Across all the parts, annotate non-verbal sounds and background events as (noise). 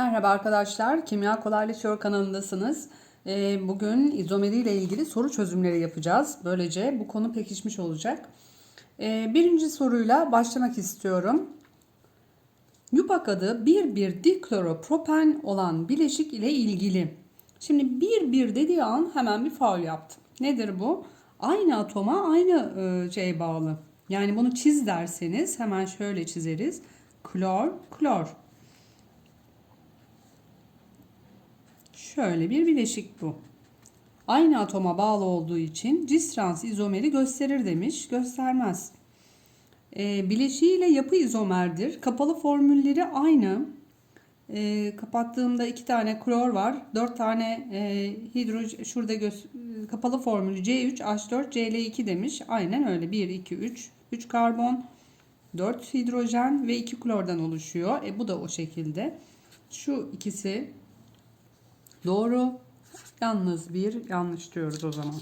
Merhaba arkadaşlar, Kimya Kolaylaşıyor kanalındasınız. Ee, Bugün izomeri ile ilgili soru çözümleri yapacağız. Böylece bu konu pekişmiş olacak. Ee, Birinci soruyla başlamak istiyorum. Yupak adı 1,1 dikloropropen olan bileşik ile ilgili. Şimdi 1,1 dediği an hemen bir faul yaptım. Nedir bu? Aynı atoma aynı şey bağlı. Yani bunu çiz derseniz hemen şöyle çizeriz. Klor, klor. Şöyle bir bileşik bu. Aynı atoma bağlı olduğu için cis trans izomeri gösterir demiş. Göstermez. E, bileşiğiyle yapı izomerdir. Kapalı formülleri aynı. E, kapattığımda iki tane klor var. Dört tane e, hidrojen şurada göz, kapalı formülü C3 H4 Cl2 demiş. Aynen öyle. 1 2 3 3 karbon 4 hidrojen ve 2 klordan oluşuyor. E bu da o şekilde. Şu ikisi Doğru. Yalnız bir yanlış diyoruz o zaman.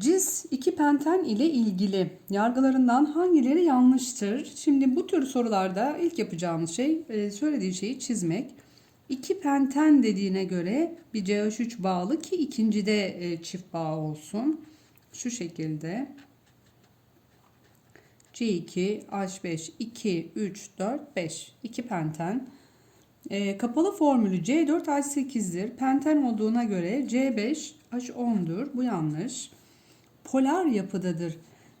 Cis 2 penten ile ilgili yargılarından hangileri yanlıştır? Şimdi bu tür sorularda ilk yapacağımız şey e, söylediği şeyi çizmek. 2 penten dediğine göre bir CH3 bağlı ki ikincide e, çift bağ olsun. Şu şekilde. C2, H5, 2, 3, 4, 5. 2 penten. E, kapalı formülü C4H8'dir. Penten olduğuna göre C5H10'dur. Bu yanlış. Polar yapıdadır.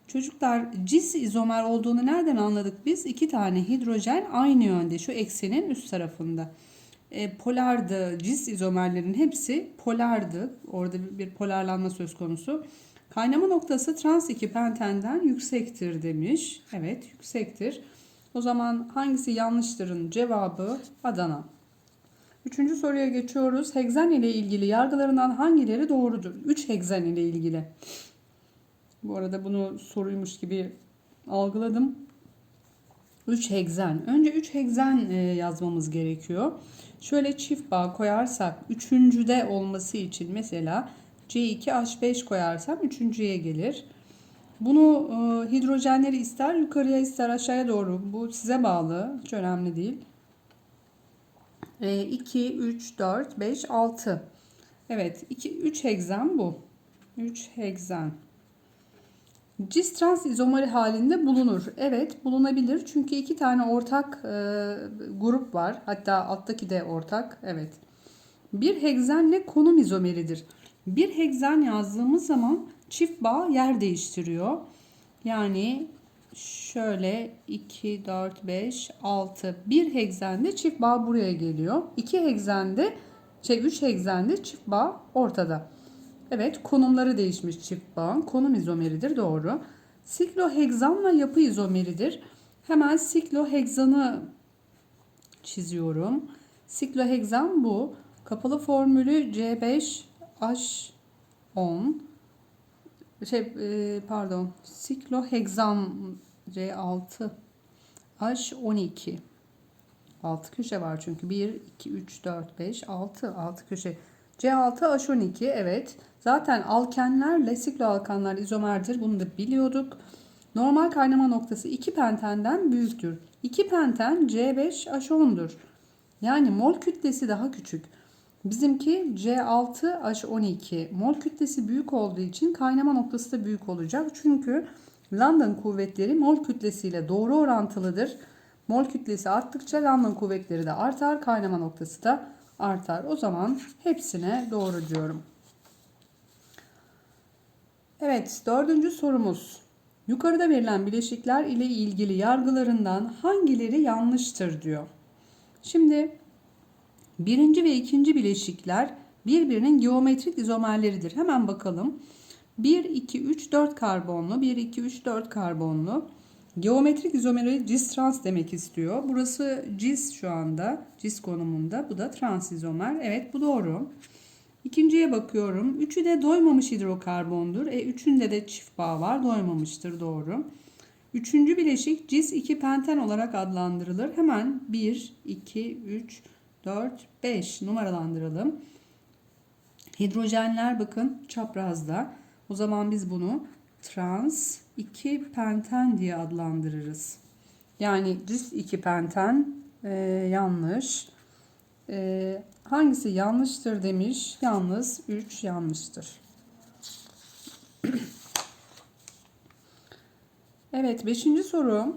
Çocuklar cis izomer olduğunu nereden anladık biz? İki tane hidrojen aynı yönde şu eksenin üst tarafında. E, polardı. Cis izomerlerin hepsi polardı. Orada bir polarlanma söz konusu. Kaynama noktası trans 2 pentenden yüksektir demiş. Evet yüksektir. O zaman hangisi yanlıştırın cevabı Adana. Üçüncü soruya geçiyoruz. Hegzen ile ilgili yargılarından hangileri doğrudur? Üç hegzen ile ilgili. Bu arada bunu soruymuş gibi algıladım. Üç hegzen. Önce üç hegzen e, yazmamız gerekiyor. Şöyle çift bağ koyarsak üçüncüde olması için mesela C2H5 koyarsam üçüncüye gelir. Bunu e, hidrojenleri ister yukarıya ister aşağıya doğru bu size bağlı. Hiç önemli değil. E, 2, 3, 4, 5, 6. Evet 2, 3 hegzen bu. 3 hegzen. Cis trans izomeri halinde bulunur. Evet bulunabilir. Çünkü iki tane ortak e, grup var. Hatta alttaki de ortak. Evet. Bir hegzenle konum izomeridir. Bir hegzen yazdığımız zaman çift bağ yer değiştiriyor. Yani şöyle 2, 4, 5, 6. Bir hegzende çift bağ buraya geliyor. 2 hegzende şey 3 hegzende çift bağ ortada. Evet konumları değişmiş çift bağın. Konum izomeridir doğru. Siklohegzanla yapı izomeridir. Hemen siklohegzanı çiziyorum. Siklohegzan bu. Kapalı formülü C5H10 şey e, pardon. Sikloheksan C6 H12 6 köşe var çünkü. 1 2 3 4 5 6 6 köşe. C6 H12 evet. Zaten alkenlerle sikloalkanlar izomerdir. Bunu da biliyorduk. Normal kaynama noktası 2 pentenden büyüktür. 2 penten C5 H10'dur yani mol kütlesi daha küçük Bizimki C6H12 mol kütlesi büyük olduğu için kaynama noktası da büyük olacak. Çünkü London kuvvetleri mol kütlesiyle doğru orantılıdır. Mol kütlesi arttıkça London kuvvetleri de artar, kaynama noktası da artar. O zaman hepsine doğru diyorum. Evet, dördüncü sorumuz. Yukarıda verilen bileşikler ile ilgili yargılarından hangileri yanlıştır diyor. Şimdi Birinci ve ikinci bileşikler birbirinin geometrik izomerleridir. Hemen bakalım. 1, 2, 3, 4 karbonlu, 1, 2, 3, 4 karbonlu. Geometrik izomeri cis trans demek istiyor. Burası cis şu anda. Cis konumunda. Bu da trans izomer. Evet bu doğru. İkinciye bakıyorum. Üçü de doymamış hidrokarbondur. E üçünde de çift bağ var. Doymamıştır. Doğru. Üçüncü bileşik cis 2 penten olarak adlandırılır. Hemen 1, 2, 3, 4, 5 numaralandıralım. Hidrojenler bakın çaprazda. O zaman biz bunu trans 2 penten diye adlandırırız. Yani cis 2 penten Ee, yanlış. Ee, hangisi yanlıştır demiş. Yalnız 3 yanlıştır. Evet, beşinci soru.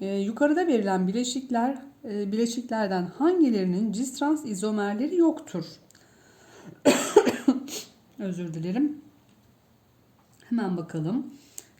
Ee, yukarıda verilen bileşikler e, bileşiklerden hangilerinin cis-trans izomerleri yoktur? (coughs) Özür dilerim. Hemen bakalım.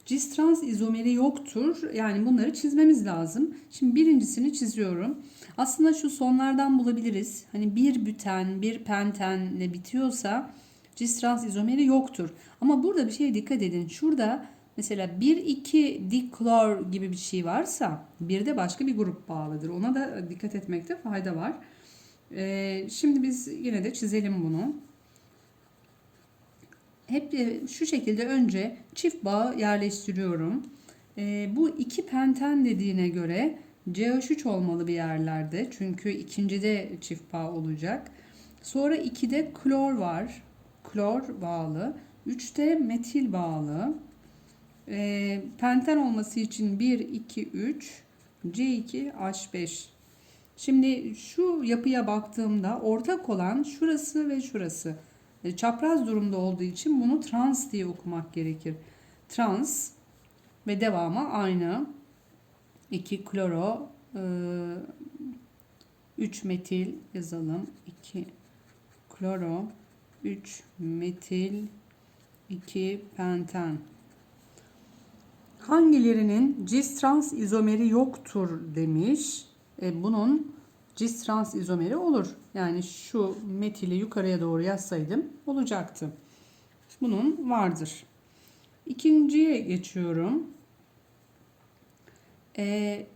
Cis-trans izomeri yoktur. Yani bunları çizmemiz lazım. Şimdi birincisini çiziyorum. Aslında şu sonlardan bulabiliriz. Hani bir büten, bir pentenle bitiyorsa cis-trans izomeri yoktur. Ama burada bir şeye dikkat edin. Şurada mesela 1-2 diklor gibi bir şey varsa bir de başka bir grup bağlıdır. Ona da dikkat etmekte fayda var. Ee, şimdi biz yine de çizelim bunu hep de şu şekilde önce çift bağ yerleştiriyorum. E, bu iki penten dediğine göre CH3 olmalı bir yerlerde. Çünkü ikincide çift bağ olacak. Sonra 2'de klor var. Klor bağlı. 3'te metil bağlı. E, penten olması için 1, 2, 3, C2, H5. Şimdi şu yapıya baktığımda ortak olan şurası ve şurası. E, çapraz durumda olduğu için bunu trans diye okumak gerekir. Trans ve devamı aynı. 2 kloro 3 e, metil yazalım. 2 kloro 3 metil 2 penten. Hangilerinin cis trans izomeri yoktur demiş. E, bunun cis trans izomeri olur. Yani şu metili yukarıya doğru yazsaydım olacaktı. Bunun vardır. İkinciye geçiyorum. Ee,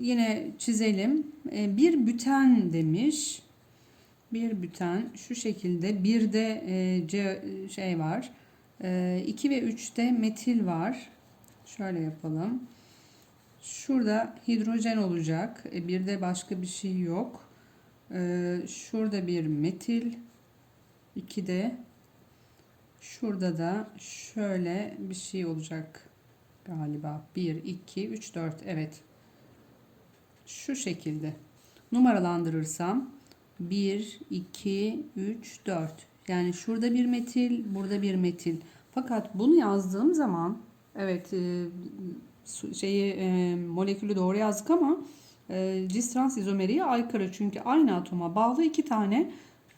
yine çizelim. Ee, bir büten demiş. Bir büten şu şekilde. Bir de e, C şey var. 2 e, ve 3'te metil var. Şöyle yapalım. Şurada hidrojen olacak. E, bir de başka bir şey yok. E, şurada bir metil. iki de şurada da şöyle bir şey olacak galiba. 1, 2, 3, 4. Evet. Şu şekilde. Numaralandırırsam 1, 2, 3, 4. Yani şurada bir metil, burada bir metil. Fakat bunu yazdığım zaman evet e, şeyi e, molekülü doğru yazdık ama e, cis trans izomeriye aykırı. Çünkü aynı atoma bağlı iki tane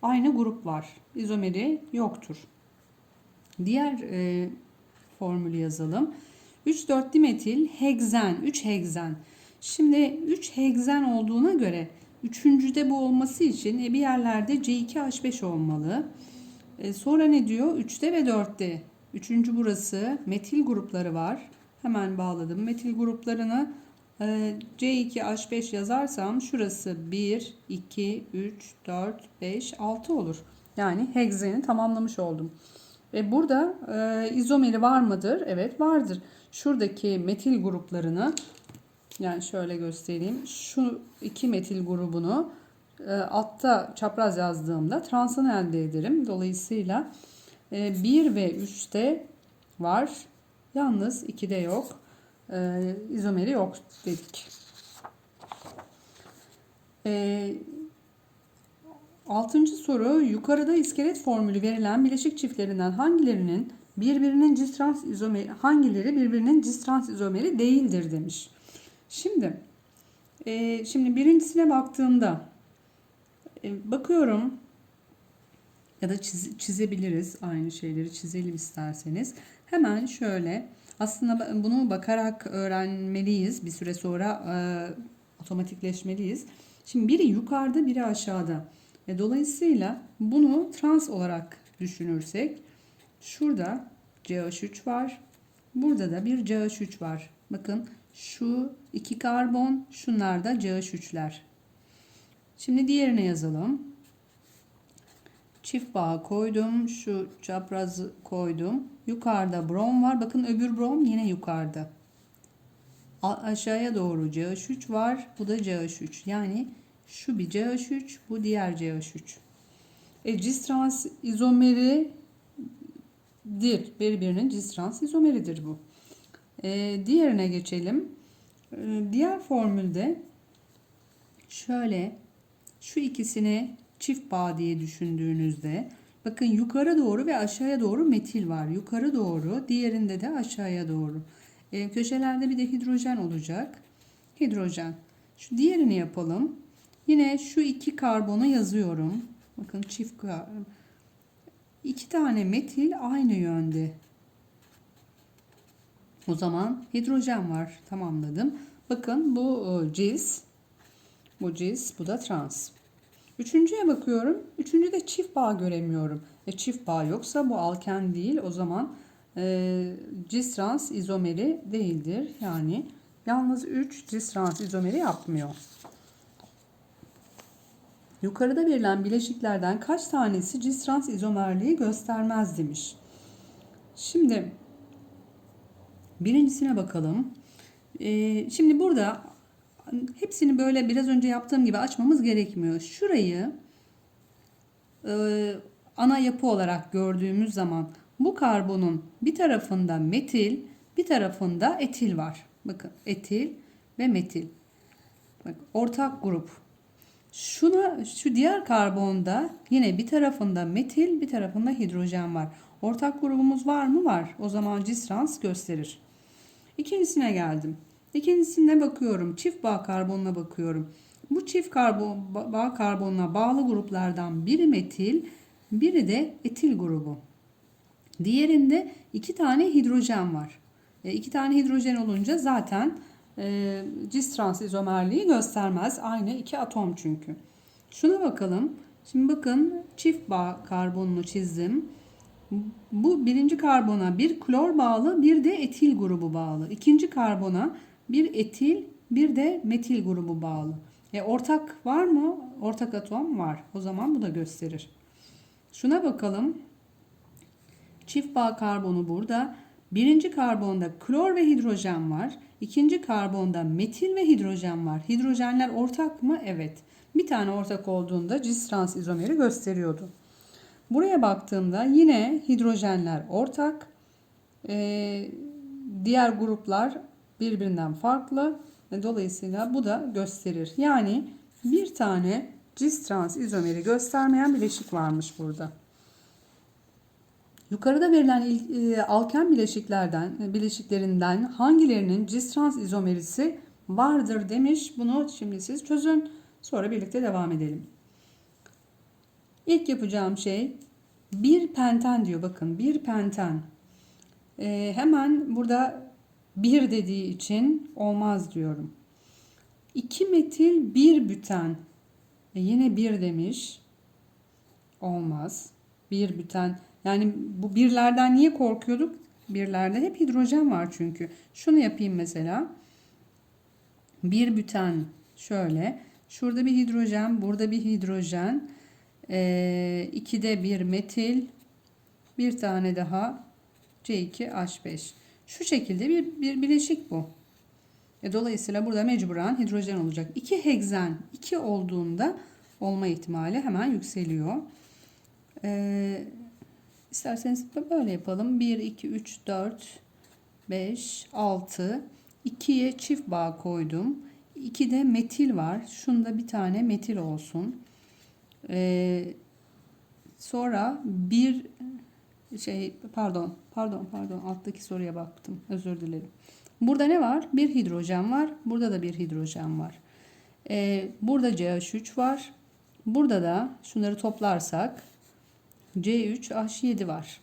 aynı grup var. İzomeri yoktur. Diğer e, formülü yazalım. 3,4 dimetil hegzen, 3 hegzen. Şimdi 3 hegzen olduğuna göre üçüncüde bu olması için e, bir yerlerde C2H5 olmalı. E, sonra ne diyor? 3'te ve 4'te. Üçüncü burası metil grupları var. Hemen bağladım. Metil gruplarını e, C2H5 yazarsam şurası 1, 2, 3, 4, 5, 6 olur. Yani hegzeni tamamlamış oldum. Ve burada e, izomeri var mıdır? Evet vardır. Şuradaki metil gruplarını yani şöyle göstereyim. Şu iki metil grubunu altta çapraz yazdığımda transını elde ederim. Dolayısıyla e, 1 ve 3'te var. Yalnız 2'de yok. E, izomeri yok dedik. E, altıncı soru yukarıda iskelet formülü verilen bileşik çiftlerinden hangilerinin birbirinin cis trans izomeri hangileri birbirinin cis trans izomeri değildir demiş. Şimdi e, şimdi birincisine baktığımda e, bakıyorum ya da çiz, çizebiliriz aynı şeyleri çizelim isterseniz. Hemen şöyle aslında bunu bakarak öğrenmeliyiz. Bir süre sonra e, otomatikleşmeliyiz. Şimdi biri yukarıda biri aşağıda. E, dolayısıyla bunu trans olarak düşünürsek şurada CH3 var. Burada da bir CH3 var. Bakın şu iki karbon şunlar da CH3'ler. Şimdi diğerine yazalım. Çift bağ koydum. Şu çaprazı koydum. Yukarıda brom var. Bakın öbür brom yine yukarıda. Aşağıya doğru CH3 var. Bu da CH3. Yani şu bir CH3, bu diğer CH3. E, cis trans izomeri dir. Birbirinin cis trans izomeridir bu. E, diğerine geçelim. E, diğer formülde şöyle şu ikisini çift bağ diye düşündüğünüzde bakın yukarı doğru ve aşağıya doğru metil var. Yukarı doğru, diğerinde de aşağıya doğru. E, köşelerde bir de hidrojen olacak. Hidrojen. Şu diğerini yapalım. Yine şu iki karbonu yazıyorum. Bakın çift kar- iki tane metil aynı yönde. O zaman hidrojen var. Tamamladım. Bakın bu e, cis. Bu cis, bu da trans. Üçüncüye bakıyorum. Üçüncüde çift bağ göremiyorum. E, çift bağ yoksa bu alken değil. O zaman e, cis trans izomeri değildir. Yani yalnız 3 cis trans izomeri yapmıyor. Yukarıda verilen bileşiklerden kaç tanesi cis trans izomerliği göstermez demiş. Şimdi birincisine bakalım. Ee, şimdi burada hepsini böyle biraz önce yaptığım gibi açmamız gerekmiyor. Şurayı e, ana yapı olarak gördüğümüz zaman bu karbonun bir tarafında metil, bir tarafında etil var. Bakın etil ve metil. Bak, ortak grup. Şuna şu diğer karbonda yine bir tarafında metil, bir tarafında hidrojen var. Ortak grubumuz var mı? Var. O zaman cis gösterir. İkincisine geldim. İkincisine bakıyorum. Çift bağ karbonuna bakıyorum. Bu çift karbon bağ karbonuna bağlı gruplardan biri metil, biri de etil grubu. Diğerinde iki tane hidrojen var. E, iki tane hidrojen olunca zaten e, cis trans izomerliği göstermez. Aynı iki atom çünkü. Şuna bakalım. Şimdi bakın çift bağ karbonunu çizdim. Bu birinci karbona bir klor bağlı bir de etil grubu bağlı. İkinci karbona bir etil bir de metil grubu bağlı. E, ortak var mı? Ortak atom var. O zaman bu da gösterir. Şuna bakalım. Çift bağ karbonu burada. Birinci karbonda klor ve hidrojen var. İkinci karbonda metil ve hidrojen var. Hidrojenler ortak mı? Evet. Bir tane ortak olduğunda cis trans izomeri gösteriyordu. Buraya baktığımda yine hidrojenler ortak. Ee, diğer gruplar birbirinden farklı. Dolayısıyla bu da gösterir. Yani bir tane cis trans izomeri göstermeyen bileşik varmış burada. Yukarıda verilen il, e, alken bileşiklerden e, bileşiklerinden hangilerinin cis trans izomerisi vardır demiş. Bunu şimdi siz çözün. Sonra birlikte devam edelim. İlk yapacağım şey bir penten diyor. Bakın bir penten. E, hemen burada bir dediği için olmaz diyorum. 2 metil bir büten. E, yine bir demiş. Olmaz. Bir büten. Yani bu birlerden niye korkuyorduk? Birlerde hep hidrojen var çünkü. Şunu yapayım mesela. Bir büten şöyle. Şurada bir hidrojen, burada bir hidrojen. Ee, ikide bir metil. Bir tane daha C2H5. Şu şekilde bir, bir bileşik bu. E, dolayısıyla burada mecburen hidrojen olacak. 2 heksen 2 olduğunda olma ihtimali hemen yükseliyor. Ee, İsterseniz böyle yapalım. 1, 2, 3, 4, 5, 6. 2'ye çift bağ koydum. 2'de metil var. Şunda bir tane metil olsun. Ee, sonra bir şey pardon pardon pardon alttaki soruya baktım. Özür dilerim. Burada ne var? Bir hidrojen var. Burada da bir hidrojen var. Ee, burada CH3 var. Burada da şunları toplarsak C3H7 var.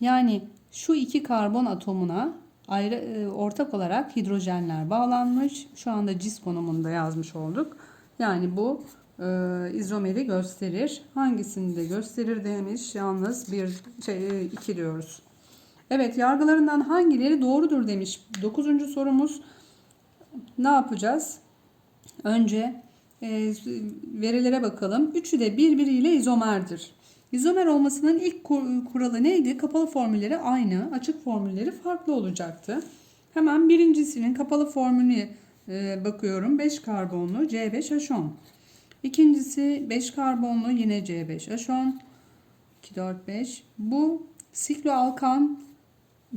Yani şu iki karbon atomuna ayrı e, ortak olarak hidrojenler bağlanmış. Şu anda cis konumunda yazmış olduk. Yani bu e, izomeri gösterir. Hangisini de gösterir demiş. Yalnız bir şey iki diyoruz. Evet yargılarından hangileri doğrudur demiş. Dokuzuncu sorumuz ne yapacağız? Önce e, verilere bakalım. Üçü de birbiriyle izomerdir. İzomer olmasının ilk kuralı neydi? Kapalı formülleri aynı, açık formülleri farklı olacaktı. Hemen birincisinin kapalı formülüne e, bakıyorum. 5 karbonlu C5H10. İkincisi 5 karbonlu yine C5H10. 2, 4, 5. Bu sikloalkan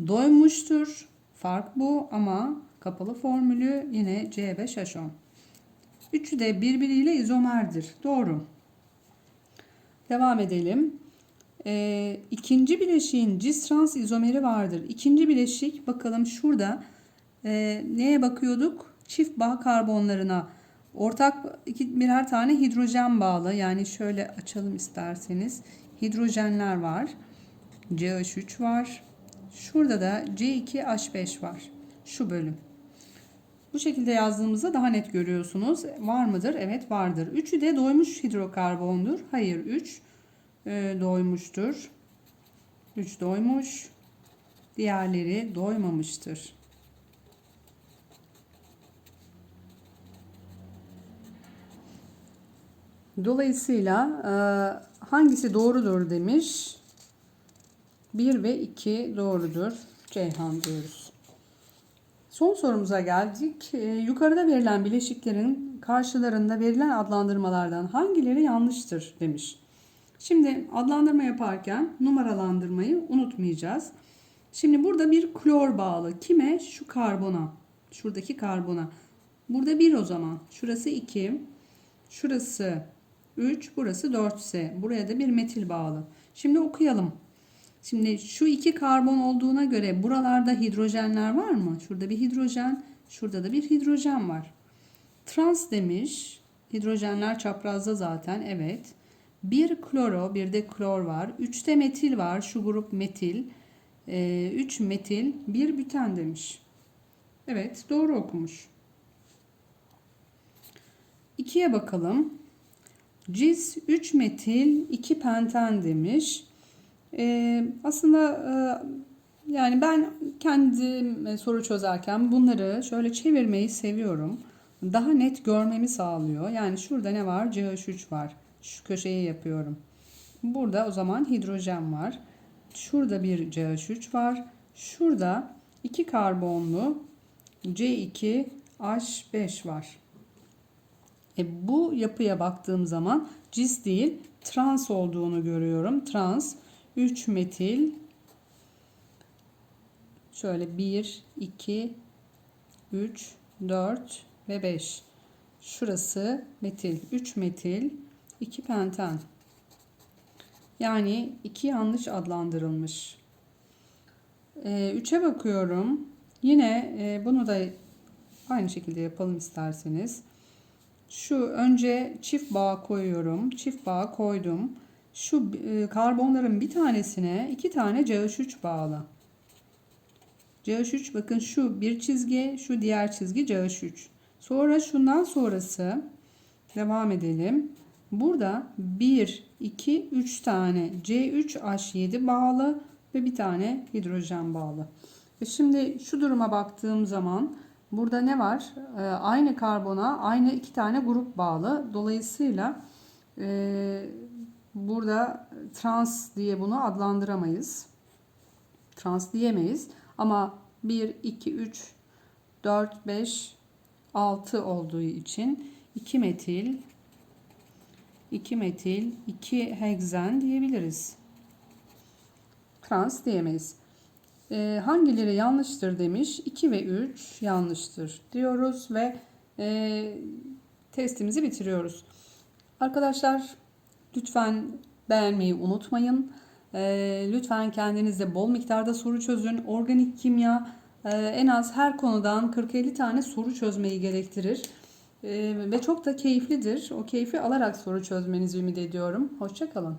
doymuştur. Fark bu ama kapalı formülü yine C5H10. Üçü de birbiriyle izomerdir. Doğru. Devam edelim. Ee, ikinci bileşiğin cis-trans izomeri vardır. İkinci bileşik bakalım şurada e, neye bakıyorduk? Çift bağ karbonlarına. Ortak iki, birer tane hidrojen bağlı. Yani şöyle açalım isterseniz. Hidrojenler var. CH3 var. Şurada da C2H5 var. Şu bölüm. Bu şekilde yazdığımızda daha net görüyorsunuz. Var mıdır? Evet vardır. Üçü de doymuş hidrokarbondur. Hayır 3 e, doymuştur. 3 doymuş. Diğerleri doymamıştır. Dolayısıyla e, hangisi doğrudur demiş. 1 ve 2 doğrudur. Ceyhan diyoruz. Son sorumuza geldik. Ee, yukarıda verilen bileşiklerin karşılarında verilen adlandırmalardan hangileri yanlıştır demiş. Şimdi adlandırma yaparken numaralandırmayı unutmayacağız. Şimdi burada bir klor bağlı. Kime? Şu karbona. Şuradaki karbona. Burada 1 o zaman. Şurası 2. Şurası 3. Burası 4S. Buraya da bir metil bağlı. Şimdi okuyalım. Şimdi şu iki karbon olduğuna göre buralarda hidrojenler var mı? Şurada bir hidrojen, şurada da bir hidrojen var. Trans demiş. Hidrojenler çaprazda zaten. Evet. Bir kloro, bir de klor var. Üçte metil var. Şu grup metil. Ee, üç metil, bir büten demiş. Evet, doğru okumuş. İkiye bakalım. Cis 3 metil 2 penten demiş. Ee, aslında e, yani ben kendim e, soru çözerken bunları şöyle çevirmeyi seviyorum. Daha net görmemi sağlıyor. Yani şurada ne var? CH3 var. Şu köşeyi yapıyorum. Burada o zaman hidrojen var. Şurada bir CH3 var. Şurada iki karbonlu C2H5 var. E bu yapıya baktığım zaman cis değil trans olduğunu görüyorum. Trans 3 metil. Şöyle 1 2 3 4 ve 5 şurası metil 3 metil 2 penten. Yani 2 yanlış adlandırılmış. 3'e bakıyorum. Yine e, bunu da aynı şekilde yapalım isterseniz şu önce çift bağ koyuyorum çift bağ koydum şu e, karbonların bir tanesine iki tane CH3 bağlı. CH3 bakın şu bir çizgi, şu diğer çizgi CH3. Sonra şundan sonrası devam edelim. Burada 1, 2, 3 tane C3H7 bağlı ve bir tane hidrojen bağlı. Ve şimdi şu duruma baktığım zaman burada ne var? Ee, aynı karbona aynı iki tane grup bağlı. Dolayısıyla e, burada trans diye bunu adlandıramayız. Trans diyemeyiz. Ama 1, 2, 3, 4, 5, 6 olduğu için 2 metil 2 metil 2 heksen diyebiliriz. Trans diyemeyiz. E, hangileri yanlıştır demiş. 2 ve 3 yanlıştır diyoruz ve e, testimizi bitiriyoruz. Arkadaşlar Lütfen beğenmeyi unutmayın. Ee, lütfen kendinizde bol miktarda soru çözün. Organik kimya e, en az her konudan 40-50 tane soru çözmeyi gerektirir. Ee, ve çok da keyiflidir. O keyfi alarak soru çözmenizi ümit ediyorum. Hoşçakalın.